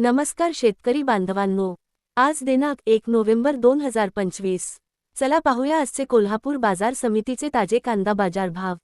नमस्कार शेतकरी बांधवांनो. आज दिनांक एक नोव्हेंबर दोन हजार पंचवीस. चला पाहूया आजचे कोल्हापूर बाजार समितीचे ताजे कांदा बाजार भाव.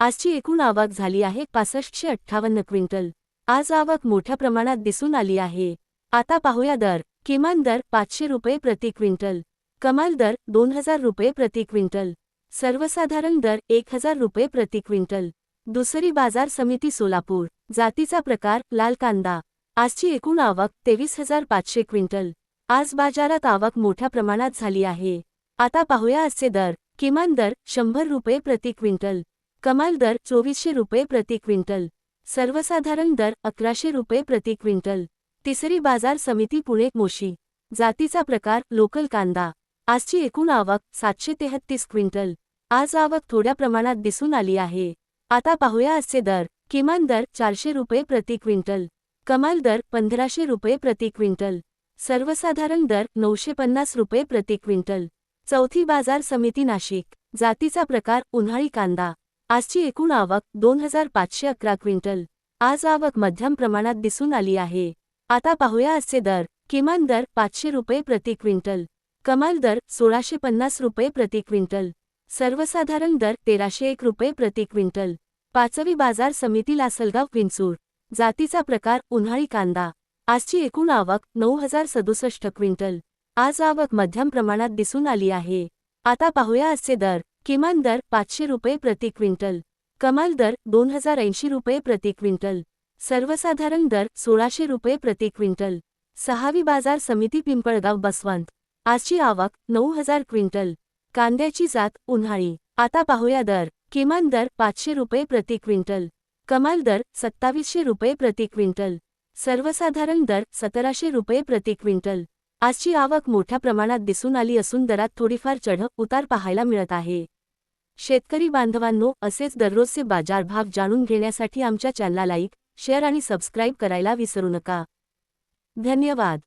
आजची एकूण आवक झाली आहे पासष्टशे अठ्ठावन्न क्विंटल. आज आवक मोठ्या प्रमाणात दिसून आली आहे. आता पाहूया दर. किमान दर पाचशे रुपये प्रति क्विंटल. कमाल दर दोन हजार रुपये प्रति क्विंटल. सर्वसाधारण दर एक हजार रुपये प्रति क्विंटल. दुसरी बाजार समिती सोलापूर. जातीचा प्रकार लाल कांदा. आजची एकूण आवक तेवीस हजार पाचशे क्विंटल. आज बाजारात आवक मोठ्या प्रमाणात झाली आहे. आता पाहूया आजचे दर. किमान दर शंभर रुपये प्रति क्विंटल. कमाल दर चोवीसशे रुपये प्रति क्विंटल. सर्वसाधारण दर अकराशे रुपये प्रति क्विंटल. तिसरी बाजार समिती पुणे मोशी. जातीचा प्रकार लोकल कांदा. आजची एकूण आवक सातशे तेहत्तीस क्विंटल. आज आवक थोड्या प्रमाणात दिसून आली आहे. आता पाहूया आजचे दर. किमान दर चारशे रुपये प्रति क्विंटल. कमाल दर पंधराशे रुपये प्रति क्विंटल. सर्वसाधारण दर नऊशे पन्नास रुपये प्रति क्विंटल. चौथी बाजार समिती नाशिक. जातीचा प्रकार उन्हाळी कांदा. आजची एकूण आवक दोन हजार पाचशे अकरा क्विंटल. आज आवक मध्यम प्रमाणात दिसून आली आहे. आता पाहूया आजचे दर. किमान दर पाचशे रुपये प्रति क्विंटल. कमाल दर सोळाशे पन्नास रुपये प्रति क्विंटल. सर्वसाधारण दर तेराशे एक रुपये प्रति क्विंटल. पाचवी बाजार समिती लासलगाव विंचूर. जातीचा प्रकार उन्हाळी कांदा. आजची एकूण आवक नऊ हजार सदुसष्ट क्विंटल. आज आवक मध्यम प्रमाणात दिसून आली आहे. आता पाहूया आजचे दर. किमान दर पाचशे रुपये प्रति क्विंटल. कमाल दर दोन हजार ऐंशी रुपये प्रति क्विंटल. सर्वसाधारण दर सोळाशे रुपये प्रति क्विंटल. सहावी बाजार समिती पिंपळगाव बसवंत. आजची आवक नऊ हजार क्विंटल. कांद्याची जात उन्हाळी. आता पाहूया दर. किमान दर पाचशे रुपये प्रति क्विंटल. कमाल दर सत्तावीसशे रुपये प्रति क्विंटल. सर्वसाधारण दर सतराशे रुपये प्रति क्विंटल. आजची आवक मोठ्या प्रमाणात दिसून आली असून दरात थोडीफार चढ उतार पाहायला मिळत आहे. शेतकरी बांधवांनो असेच दररोजचे बाजारभाव जाणून घेण्यासाठी आमच्या चॅनला लाईक शेअर आणि सबस्क्राईब करायला विसरू नका. धन्यवाद.